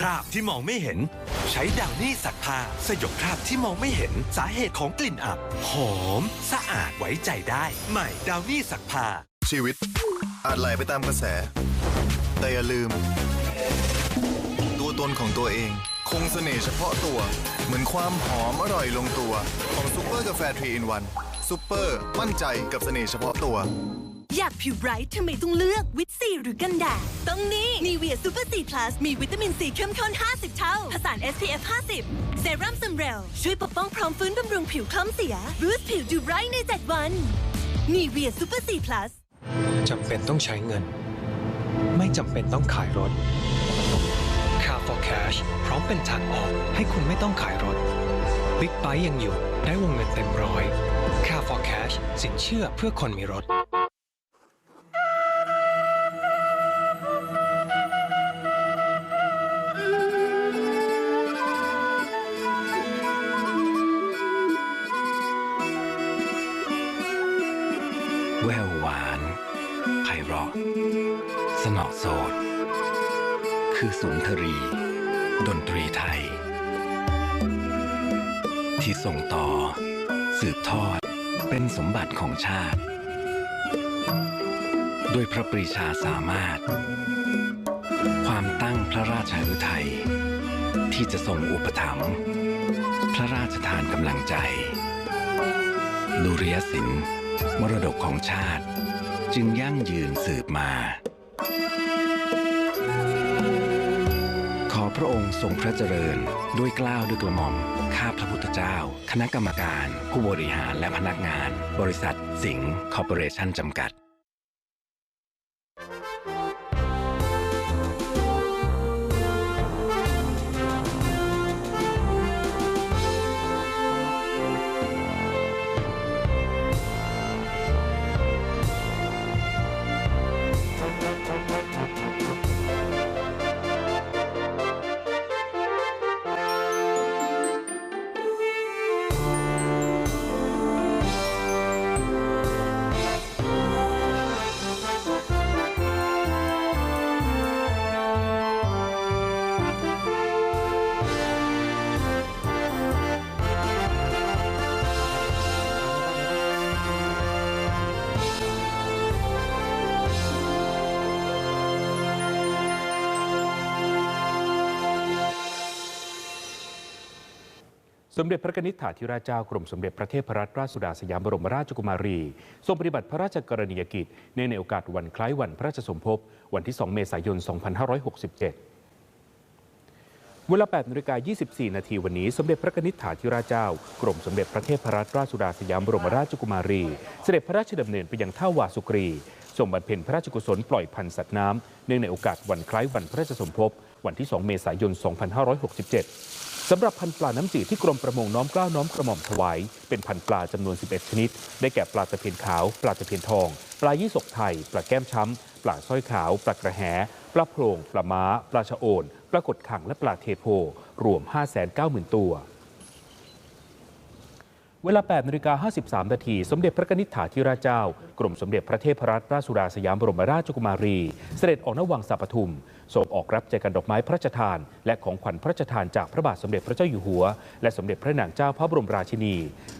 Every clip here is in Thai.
คราบที่มองไม่เห็น ใช้ดาวนี่ซักผ้าสยบคราบที่มองไม่เห็นสาเหตุของกลิ่นอับ หอม สะอาดไว้ใจได้ ใหม่ดาวนี่ซักผ้าชีวิต อาจไหลไปตามกระแส แต่อย่าลืม ตัวตนของตัวเอง คงเสน่ห์เฉพาะตัว เหมือนความหอมอร่อยลงตัว ของซูเปอร์กาแฟทรีอินวันซูเปอร์มั่นใจกับเสน่ห์เฉพาะตัว อยากผิวไบรท์ทำไมต้องเลือกวิตซีหรือกันแดดต้องนี้นีเวียซูเปอร์ซีพลัสมีวิตามินซีเข้มข้น 50 เท่า ผสาน SPF 50 เซรั่มซัมเรล ช่วยปกป้องพร้อมฟื้นบำรุงผิวคล้ำเสียบูสผิวดูไบรท์ใน 7 วันนีเวียซูเปอร์ซีพลัสจำเป็นต้องใช้เงิน ไม่จำเป็นต้องขายรถ Car for Cash พร้อมเป็นทางออกให้คุณไม่ต้องขายรถ Big b i ยังอยู่ได้วงเงินเต็มร้อย Car for Cash สินเชื่อเพื่อคนมีรถ แววหวานไพเราะ สนอโสด คือสุนทรี ดนตรีไทย ที่ส่งต่อ สืบทอดเป็นสมบัติของชาติ ด้วยพระปรีชาสามารถ ความตั้งพระราชาฤทัยที่จะทรงอุปถัมภ์พระราชทานกำลังใจดุริยศิลป์ มรดกของชาติจึงยั่งยืนสืบมา ขอพระองค์ทรงพระเจริญด้วยกล้าวด้วยกระหม่อม ข้าพระพุทธเจ้า คณะกรรมการ ผู้บริหารและพนักงาน บริษัท สิงห์คอร์ปอเรชั่นจำกัด มเด็จพระนิษฐาธิราชเจ้ากรมสมเด็จพระเทพรัตนราชสุดาสยามบรมราชกุมารี ทรงปฏิบัติพระราชกรณียกิจเนื่องในโอกาสวันคล้ายวันพระราชสมภพวันที่ 2 เมษายน 2567 เวลา8นาฬิกา24 นาทีวันนี้ สมเด็จพระนิษฐาธิราชเจ้ากรมสมเด็จพระเทพรัตนราชสุดาสยามบรมราชกุมารี เสด็จพระราชดำเนินไปยังท่าวาสุกรีทรงบำเพ็ญพระราชกุศลปล่อยพันธุ์สัตว์น้ำเนื่องในโอกาสวันคล้ายวันพระราชสมภพวันที่ 2 เมษายน 2567 สำหรับพันธุ์ปลาน้ำจืดที่กรมประมงน้อมกล้าน้อมกระหม่อมถวายเป็นพันธุ์ปลาจำนวน 11 ชนิด ได้แก่ปลาตะเพียนขาว ปลาตะเพียนทอง ปลายี่สกไทย ปลาแก้มช้ำ ปลาสร้อยขาว ปลากระแห ปลาโพรงปลาม้า ปลาชะโอน ปลากดขังและปลาเทโพ รวม 590,000 ตัว เวลา8นาฬิกา53 นาที สมเด็จพระนิษฐาธิราชเจ้า กรมสมเด็จพระเทพรัตนราชสุดาสยามบรมราชกุมารี เสด็จออกนวังสาปทุมทรงออกรับแจกันดอกไม้พระราชทาน และของขวัญพระราชทานจากพระบาทสมเด็จพระเจ้าอยู่หัว และสมเด็จพระนางเจ้าพระบรมราชินี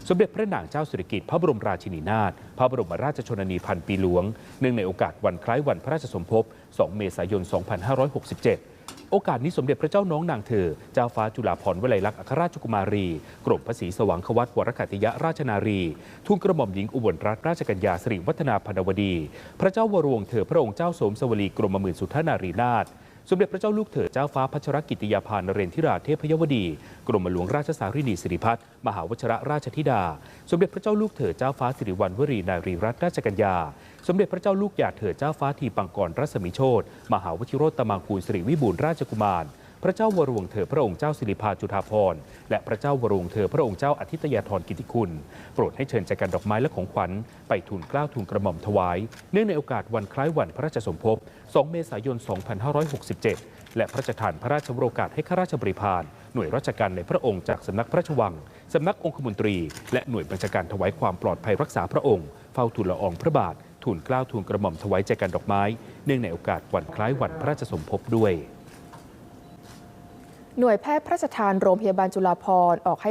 สมเด็จพระนางเจ้าสิริกิติ์พระบรมราชินีนาถพระบรมราชชนนีพันปีหลวงเนื่องในโอกาสวันคล้ายวันพระราชสมภพ 2 เมษายน 2567 โอกาสนี้สมเด็จพระเจ้าน้องนางเธอ เจ้าฟ้าจุฬาภรณ์วลัยลักษณ์อัครราชกุมารี กรมพระศรีสว่างควัตวรคติยราชนารีทูลกระหม่อมหญิงอุบลรัตนราชกัญญาสิริวัฒนาพนวดี พระเจ้าวรวงเธอพระองค์เจ้าสมสวลีกรมหมื่นสุทธนารีนาถ สมเด็จพระเจ้าลูกเธอเจ้าฟ้าพัชรกิติยาภานเรนทิราเทพยวดี กรมหลวงราชสารินีสิริพัฒน์มหาวชระราชธิดา สมเด็จพระเจ้าลูกเธอเจ้าฟ้าสิริวัณวรีนารีรัตนราชกัญญา สมเด็จพระเจ้าลูกยาเธอเจ้าฟ้าทีปังกรรัศมีโชตมหาวชิโรตมังคูลสิริวิบูลราชกุมาร พระเจ้าวรวงเธอพระองค์เจ้าสิริพาจุฑาภรณ์และพระเจ้าวรวงเธอพระองค์เจ้าอาทิตยาธรกิติคุณ โปรดให้เชิญแจกันดอกไม้และของขวัญไปทูลเกล้าทูลกระหม่อมถวาย เนื่องในโอกาสวันคล้ายวันพระราชสมภพ 2 เมษายน 2567 และพระราชทานพระราชโรกาสให้ข้าราชบริพารหน่วยราชการในพระองค์จากสำนักพระราชวัง สำนักองคมนตรี และหน่วยบัญชาการถวายความปลอดภัยรักษาพระองค์ เฝ้าทูลละอองพระบาททูลเกล้าทูลกระหม่อมถวายแจกันดอกไม้ เนื่องในโอกาสวันคล้ายวันพระราชสมภพด้วย หน่วยแพทย์พระราชทานโรงพยาบาลจุฬาภรณ์ออกให้